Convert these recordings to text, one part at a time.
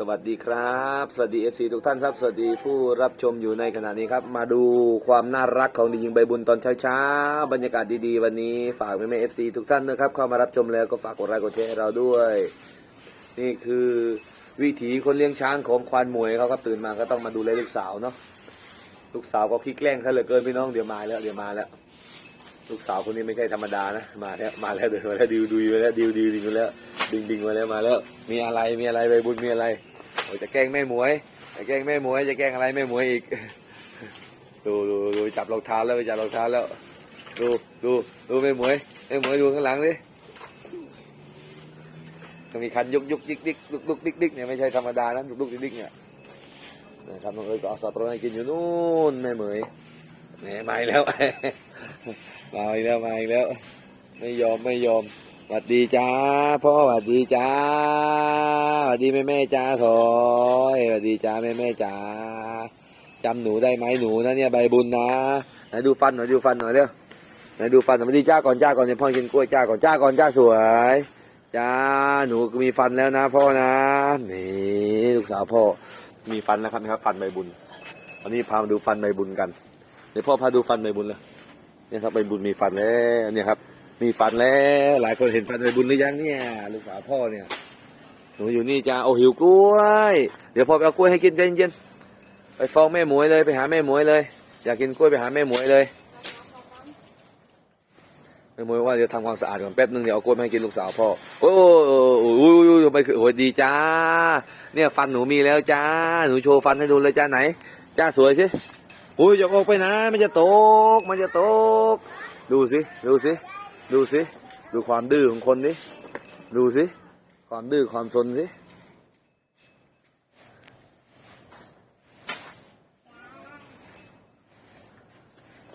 สวัสดีครับ สวัสดีเอฟซีทุกท่านครับ สวัสดีผู้รับชมอยู่ในขณะนี้ครับ มาดูความน่ารักของดียิงใบบุญตอนเช้าๆ บรรยากาศดีๆ วันนี้ฝากแม่ๆเอฟซีทุกท่านนะครับ เข้ามารับชมแล้วก็ฝากกดไลค์กดแชร์ให้เราด้วย นี่คือวิถีคนเลี้ยงช้างของควานมวยเขาครับตื่นมาก็ต้องมาดูแลลูกสาวเนาะ ลูกสาวก็ขี้แกล้งเขาเหลือเกินพี่น้องเดี๋ยวมาแล้วเดี๋ยวมาแล้ว ลูกสาวคนนี้ไม่ใช่ธรรมดานะ มาแล้วมาแล้วเดินมาแล้วดิวดิวมาแล้วดิวดิวดิวมาแล้วดิงดิงมาแล้วมาแล้ว มีอะไรมีอะไรใบบุญมีอะไร จะแกล้งแม่หมวย จะแกล้งแม่หมวย จะแกล้งอะไรแม่หมวยอีก ดูดูดูจับรองเท้าแล้วจับรองเท้าแล้ว ดูดูดูแม่หมวยแม่หมวยดูข้างหลังดิก็มีคันยุกยุกยิกดิกลุกลุกดิกดิกเนี่ยไม่ใช่ธรรมดานะลุกลุกดิกดิกเนี่ยนะครับน้องเอ๋ยก็เอาสับปะรดให้กินอยู่นู่นแม่เหมยแหมมาอีกแล้วมาอีกแล้วมาอีกแล้ว ไม่ยอมไม่ยอม สวัสดีจ้าพ่อสวัสดีจ้าสวัสดีแม่แม่จ้าถอยสวัสดีจ้าแม่แม่จ้าจำหนูได้ไหมหนูนะเนี่ยใบบุญนะไหนดูฟันหน่อยดูฟันหน่อยเร็วไหนดูฟันหน่อยสวัสดีจ้าก่อนจ้าก่อนเนี่ยพ่อกินกล้วยจ้าก่อนจ้าก่อนจ้าสวยจ้าหนูมีฟันแล้วนะ พ่อนะนี่ลูกสาวพ่อมีฟันนะครับนะครับ ฟันใบบุญวันนี้พามาดูฟันใบบุญกันเดี๋ยวพ่อพาดูฟันใบบุญเลยเนี่ยครับใบบุญมีฟันแล้วเนี่ยครับ มีฟันแล้ว หลายคนเห็นฟันใบบุญหรือยังเนี่ยลูกสาวพ่อเนี่ยหนูอยู่นี่จ้าโอ้หิวกล้วย เดี๋ยวพ่อไปเอากล้วยให้กินใจเย็นๆไปฟ้องแม่หมวยเลยไปหาแม่หมวยเลย อยากกินกล้วยไปหาแม่หมวยเลยแม่หมวยว่าเดี๋ยวทำความสะอาดก่อนแป๊บนึงเดี๋ยวเอากล้วยมาให้กินลูกสาวพ่อโอ้โหโอ้โหโอ้โหทำไมคือโอ้ยดีจ้า เนี่ยฟันหนูมีแล้วจ้าหนูโชว์ฟันให้ดูเลยจ้าไหน จ้าสวยสิอุ้ยอย่าออกไปนะมันจะตกมันจะตก ดูสิดูสิ ดูสิ ดูความดื้อของคนดิดูสิ ความดื้อความซนสิ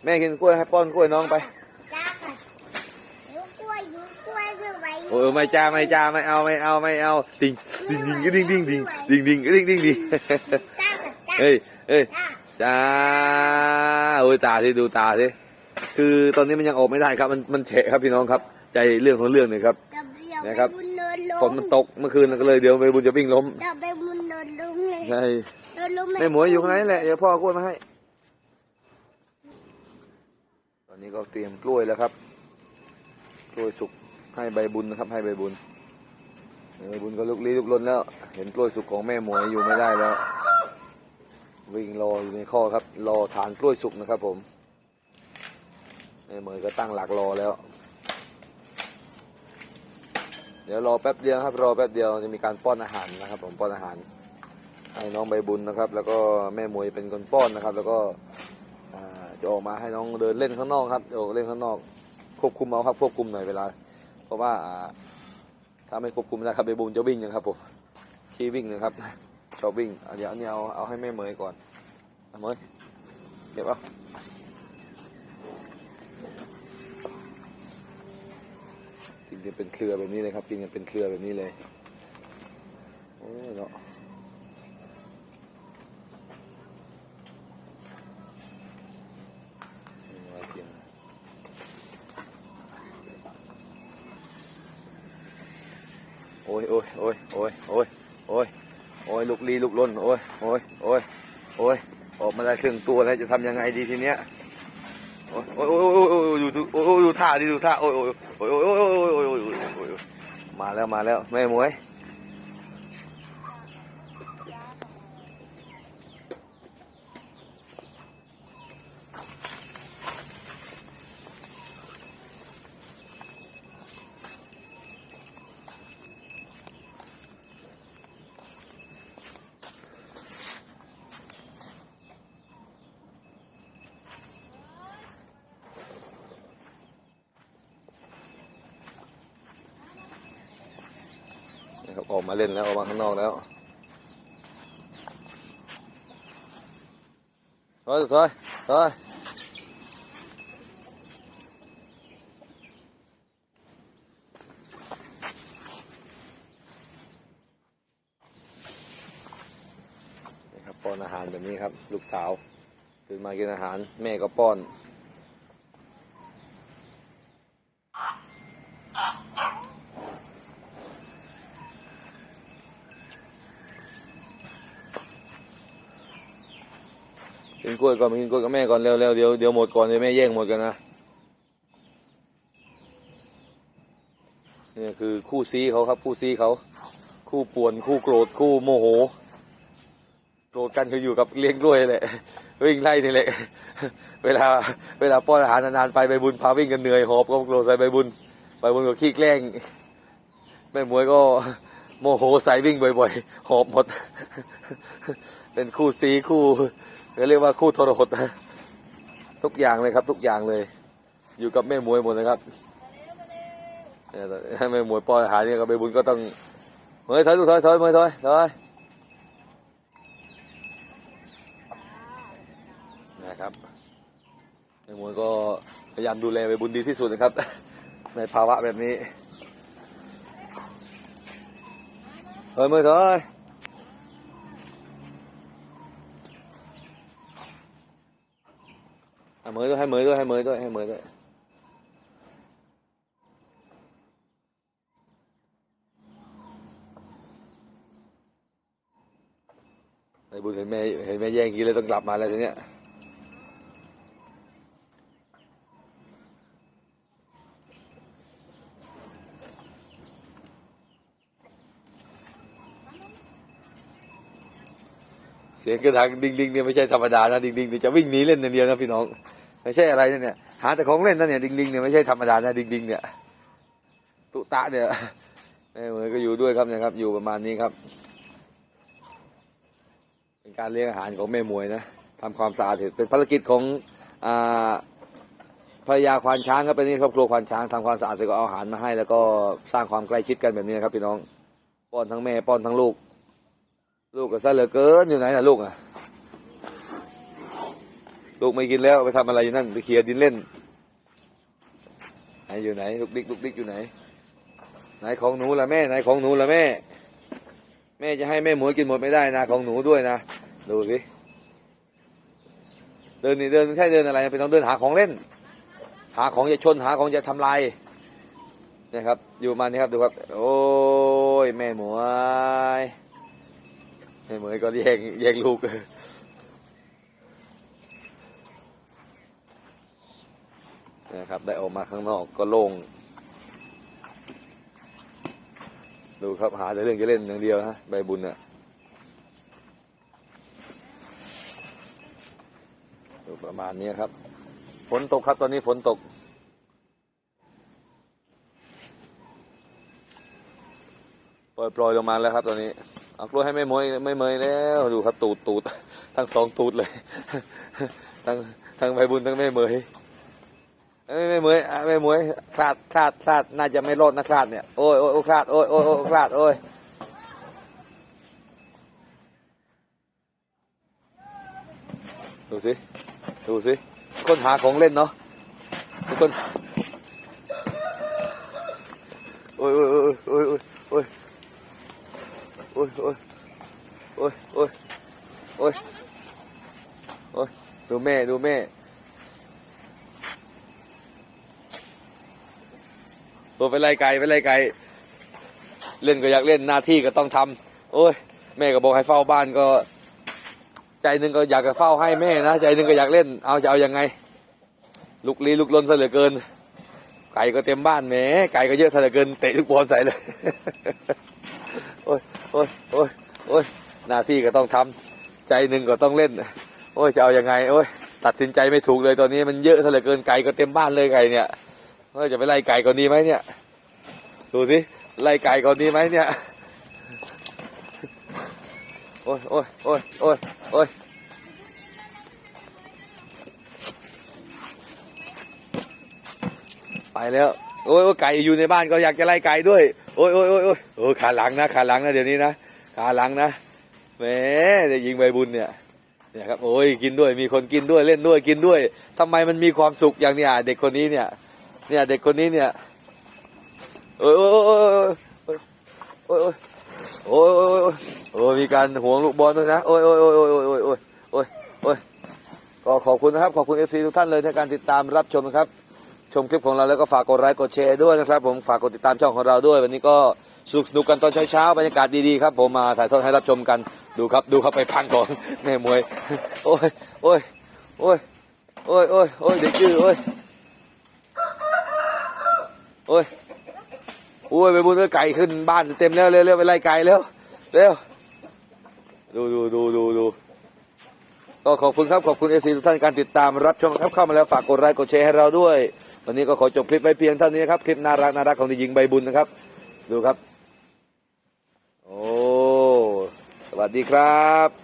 แม่กินกล้วยให้ป้อนกล้วยน้องไปจ้าค่ะยุกล้วยยุกล้วยไม่ไหวโอ้ยไม่จ้าไม่จ้าไม่เอาไม่เอาไม่เอาดิ่งดิ่งดิ่งก็ดิ่งดิ่งดิ่งดิ่งดิ่งก็ดิ่งดิ่งดิ่งจ้าค่ะจ้าเฮ้ยเฮ้ยจ้าจ้าโอ้ยตาสิดูตาสิ คือตอนนี้มันยังออกไม่ได้ครับ มันมันเฉะครับพี่น้องครับ ใจเรื่องของเรื่องเลยครับ จะเบี้ยวนะครับ ไปบุญเนินลฝนมันตกเมื่อคืนก็เลยเดี๋ยวไปบุญจะวิ่งล้มจะไปบุญเนินลงเลยใช่เนินลงแม่หมวยอยู่ข้างในแหละเดี๋ยวพ่อเอากล้วยมาให้ ตอนนี้ก็เตรียมกล้วยแล้วครับ กล้วยสุกให้ใบบุญนะครับ ให้ใบบุญใบบุญก็ลุกลี้ลุกลนแล้ว เห็นกล้วยสุกของแม่หมวยอยู่ไม่ได้แล้ว วิ่งรออยู่ในข้อครับ รอทานกล้วยสุกนะครับผม แม่หมยก็ตั้งหลักรอแล้ว เดี๋ยวรอแป๊บเดียวครับรอแป๊บเดียวจะมีการป้อนอาหารนะครับ ผมป้อนอาหารให้น้องใบบุญนะครับ แล้วก็แม่มวยเป็นคนป้อนนะครับ แล้วก็จะออกมาให้น้องเดินเล่นข้างนอกครับออกเล่นข้างนอก ควบคุมเอาครับควบคุมหน่อยเวลา เพราะว่าถ้าไม่ควบคุมนะครับใบบุญจะวิ่งนะครับผมขี้วิ่งนะครับชอบวิ่งเดี๋ยวอันนี้เอาเอาให้แม่เหมยก่อนเอาเหมยเก็บเอา กินกันเป็นเครือแบบนี้เลยครับ กินกันเป็นเครือแบบนี้เลยโอ้ยเนาะโอ้ยโอ้ยโอ้ยโอ้ยโอ้ยโอ้ยโอ้ยลุกลี้ลุกล้นโอ้ยโอ้ยโอ้ยโอ้ยออกมาได้ครึ่งตัวแล้วจะทำยังไงดีทีเนี้ย โอ้ยโอ้ยโอ้ยดูดูโอ้ยดูท่าดิดูท่าโอ้ยโอ้ยโอ้ยโอ้ยโอ้ยโอ้ยมาแล้วมาแล้วแม่มวย ออกมาเล่นแล้วออกมาข้างนอกแล้วเฮ้ยเฮ้ยเฮ้ยนี่ครับป้อนอาหารแบบนี้ครับ ลูกสาวตื่นมากินอาหาร แม่ก็ป้อน กินกล้วยก่อนมากินกล้วยกับแม่ก่อนเร็วเร็วเดี๋ยวเดี๋ยวหมดก่อนเดี๋ยวแม่แย่งหมดกันนะนี่คือคู่ซีเขาครับ คู่ซีเขา คู่ป่วนคู่โกรธคู่โมโห โกรธกันคืออยู่กับเลี้ยงกล้วยแหละวิ่งไล่นี่แหละเวลา เวลาป้อนอาหารนานๆไปใบบุญพาวิ่งกันเหนื่อยหอบก็โกรธใส่ใบบุญใบบุญก็ขี้แกล้งแม่หมวยก็โมโหใส่วิ่งบ่อยๆ หอบหมด เป็นคู่ซีคู่ เรียกว่าคู่ทรหดทุกอย่างเลยครับ ทุกอย่างเลย อยู่กับแม่มวยหมดนะครับเนี่ยให้แม่มวยป้อนอาหารเนี่ยกับใบบุญก็ต้องเฮ้ยถอยถอยถอยเมยถอยถอยนะครับแม่มวยก็พยายามดูแลใบบุญดีที่สุดนะครับ ในภาวะแบบนี้เฮ้ยเมยถอย อะมือด้วยให้เมยด้วยให้เมยด้วยให้เมยด้วยไอ้บุญเห็นแม่เห็นแม่แย่งกินเลยต้องกลับมาแล้วทีเนี้ย เสียงกระถางดิงดิงเนี่ยไม่ใช่ธรรมดานะดิงดิงเนี่ยจะวิ่งหนีเล่นอย่างเดียวนะพี่น้องไม่ใช่อะไรนะเนี่ยหาแต่ของเล่นนะเนี่ยดิงดิงเนี่ยไม่ใช่ธรรมดานะดิงดิงเนี่ยตุตะเนี่ยแม่เหมยก็อยู่ด้วยครับนะครับ อยู่ประมาณนี้ครับ เป็นการเลี้ยงอาหารของแม่มวยนะทำความสะอาดเป็นภารกิจของอาภรรยาควานช้างครับเป็นนี่ครอบครัวควานช้างทำความสะอาดเสร็จก็เอาอาหารมาให้ แล้วก็สร้างความใกล้ชิดกันแบบนี้นะครับพี่น้องป้อนทั้งแม่ป้อนทั้งลูก ลูกก็ซะเหลือเกินอยู่ไหนนะลูกอะ ลูกไม่กินแล้วไปทำอะไรอยู่นั่นไปเคลียร์ดินเล่นไหนอยู่ไหนลูกดิกลูกดิกอยู่ไหน ไหนของหนูละแม่ไหนของหนูละแม่ แม่จะให้แม่หมวยกินหมดไม่ได้นะของหนูด้วยนะดูสิเดินนี่เดินไม่ใช่เดินอะไรเป็นต้องเดินหาของเล่น หาของจะชนหาของจะทำลายนะครับ อยู่มานี้ครับดูครับ โอ้ยแม่หมวย แม่หมยก็แยกแยกลูกนะครับ ได้ออกมาข้างนอกก็โล่ง ดูครับหาแต่เรื่องจะเล่นอย่างเดียวนะใบบุญเนี่ยดูประมาณนี้ครับ ฝนตกครับตอนนี้ฝนตกปล่อยปล่อยลงมาแล้วครับตอนนี้ เอากล้วยให้ไม่มยไม่เมยแล้วดูครับตูดตูดทั้งสองตูดเลยทั้งทั้งใบบุญทั้งแม่เมยเอ้ยไม่เมยไม่เมยคลาดคลาดคลาดน่าจะไม่รอดนะคลาดเนี่ยโอ้ยโอ้ยโอ้คลาดโอ้ยโอ้ยโอ้ยคลาดโอ้ยดูสิดูสิคนหาของเล่นเนาะคนโอ้ยโอ้ยโอ้ยโอ้ยโอ้ย โอ้ยโอ้ยโอ้ยโอ้ยโอ้ยโอ้ยดูแม่ดูแม่ตัวไปไล่ไก่ไปไล่ไก่เล่นก็อยากเล่นหน้าที่ก็ต้องทำโอ้ย แม่ก็บอกให้เฝ้าบ้านก็ ใจหนึ่งก็อยากจะเฝ้าให้แม่นะใจหนึ่งก็อยากเล่นเอาจะเอายังไง ลุกลี้ลุกลนซะเหลือเกิน ไก่ก็เต็มบ้านแหมไก่ก็เยอะซะเหลือเกินเตะทุกบอลใส่เลย โอ้ยโอ้ยโอ้ยโอ้ยหน้าที่ก็ต้องทำใจหนึ่งก็ต้องเล่น โอ้ยจะเอาอยังไง โอ้ยตัดสินใจไม่ถูกเลยตอนนี้มันเยอะซะเหลือเกินไก่ก็เต็มบ้านเลยไก่เนี่ยเฮ้ยจะไปไล่ไก่ก่อนดีไหมเนี่ย ดูสิไล่ไก่ก่อนดีไหมเนี่ย โอ้ยโอ้ยโอ้ยโอ้ยโอ้ยไปแล้ว โอ้ยไก่อยู่ในบ้านก็อยากจะไล่ไก่ด้วย โอ้ยโอ้ยโอ้ยโอ้ยโอ้ยขาหลังนะขาหลังนะเดี๋ยวนี้นะขาหลังนะแหมจะยิงใบบุญเนี่ยเนี่ยครับโอ้ยกินด้วยมีคนกินด้วยเล่นด้วยกินด้วยทำไมมันมีความสุขอย่างเนี้ยเด็กคนนี้เนี่ย เนี่ยเด็กคนนี้เนี่ยโอ้ยโอ้ยโอ้ยโอ้ยโอ้ยโอ้ยโอ้ยโอ้ยโอ้ยโอ้ยมีการห่วงลูกบอลด้วยนะโอ้ยโอ้ยโอ้ยโอ้ยโอ้ยโอ้ยโอ้ยโอ้ยก็ขอบคุณนะครับขอบคุณเอฟซีทุกท่านเลยในการติดตามรับชมนะครับ ชมคลิปของเราแล้วก็ฝากกดไลค์กดแชร์ด้วยนะครับ ผมฝากกดติดตามช่องของเราด้วย วันนี้ก็สนุกสนุกกันตอนเช้าๆบรรยากาศดีๆครับ ผมมาถ่ายทอดให้รับชมกันดูครับ ดูครับไปพังของแม่มวย โอ้ยโอ้ยโอ้ยโอ้ยโอ้ยโอ้ยเด็กจื้อโอ้ยโอ้ยโอ้ยไปบุญก็ไก่ขึ้นบ้านเต็มแล้วเร็วเร็วไปไล่ไก่เร็วเร็วดูดูดูดูดูก็ขอบคุณครับขอบคุณเอซีทุกท่านการติดตามรับชมครับเข้ามาแล้วฝากกดไลค์กดแชร์ให้เราด้วย วันนี้ก็ขอจบคลิปไว้เพียงเท่านี้นะครับ คลิปน่ารักน่ารักของดียิงใบบุญนะครับ ดูครับ โอ้ สวัสดีครับ